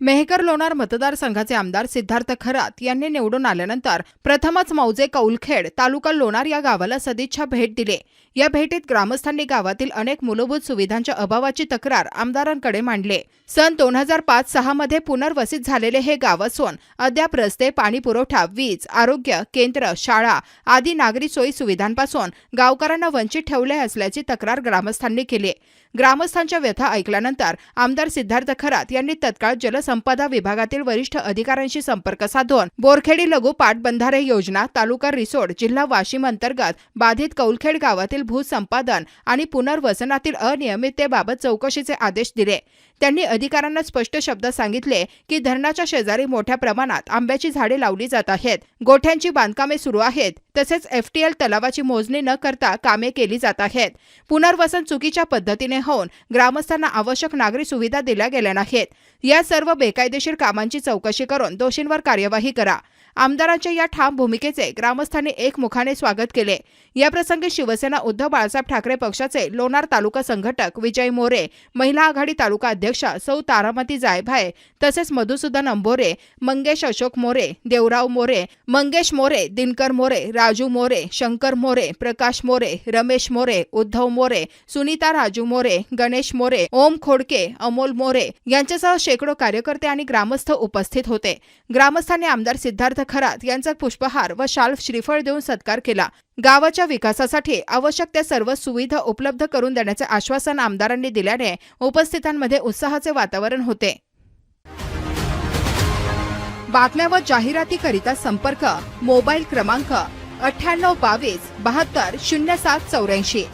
मेहकर लोणार मतदारसंघाचे आमदार सिद्धार्थ खरात यांनी निवडून आल्यानंतर प्रथमच मौजे कौलखेड तालुका लोणार या गावाला सदिच्छा भेट दिली. या भेटीत ग्रामस्थांनी गावातील अनेक मूलभूत सुविधांच्या अभावाची तक्रार आमदारांकडे मांडले. सन दोन हजार पाच सहा मध्ये पुनर्वसित झालेले हे गाव असून अद्याप रस्ते पाणीपुरवठा वीज आरोग्य केंद्र शाळा आदी नागरी सोयी सुविधांपासून गावकऱ्यांना वंचित ठेवले असल्याची तक्रार ग्रामस्थांनी केली. ग्रामस्थांच्या व्यथा ऐकल्यानंतर आमदार सिद्धार्थ खरात यांनी तत्काळ संपदा विभागातील वरिष्ठ अधिकाऱ्यांशी संपर्क साधून बोरखेडी लघु पाटबंधारे योजना तालुका रिसोड जिल्हा वाशिम अंतर्गत बाधित कौलखेड गावातील भूसंपादन आणि पुनर्वसनातील अनियमिततेबाबत चौकशीचे आदेश दिले. त्यांनी अधिकाऱ्यांना स्पष्ट शब्द सांगितले की धरणाच्या शेजारी मोठ्या प्रमाणात आंब्याची झाडे लावली जात आहेत. गोठ्यांची बांधकामे सुरू आहेत. तसेच एफटीएल तलावाची मोजणी न करता कामे केली जात आहेत. पुनर्वसन चुकीच्या पद्धतीने होऊन ग्रामस्थांना आवश्यक नागरी सुविधा दिल्या गेल्या नाहीत. या सर्व बेकायदेशीर कामांची चौकशी करून दोषींवर कार्यवाही करा. आमदारांच्या या ठाम भूमिकेचे ग्रामस्थांनी एकमुखाने स्वागत केले. याप्रसंगी शिवसेना उद्धव बाळासाहेब ठाकरे पक्षाचे लोणार तालुका संघटक विजय मोरे महिला आघाडी तालुका अध्यक्षा सौ तारामती जायभाय तसेच मधुसूदन अंबोरे मंगेश अशोक मोरे देवराव मोरे मंगेश मोरे दिनकर मोरे राजू मोरे शंकर मोरे प्रकाश मोरे रमेश मोरे उद्धव मोरे सुनीता राजू मोरे गणेश मोरे ओम खोडके अमोल मोरे यांच्यासह शेकडो कार्यकर्ते आणि ग्रामस्थ उपस्थित होते. ग्रामस्थांनी आमदार सिद्धार्थ खरात यांचा पुष्पहार व शाल श्रीफळ देऊन सत्कार केला. गावाच्या विकासासाठी आवश्यक त्या सर्व सुविधा उपलब्ध करून देण्याचे आश्वासन आमदारांनी दिल्याने उपस्थितांमध्ये उत्साहाचे वातावरण होते. बातम्या व जाहिरातीकरिता संपर्क मोबाईल क्रमांक अठ्ठ्याण्णव बावीस बहात्तर शून्य सात चौऱ्याऐंशी.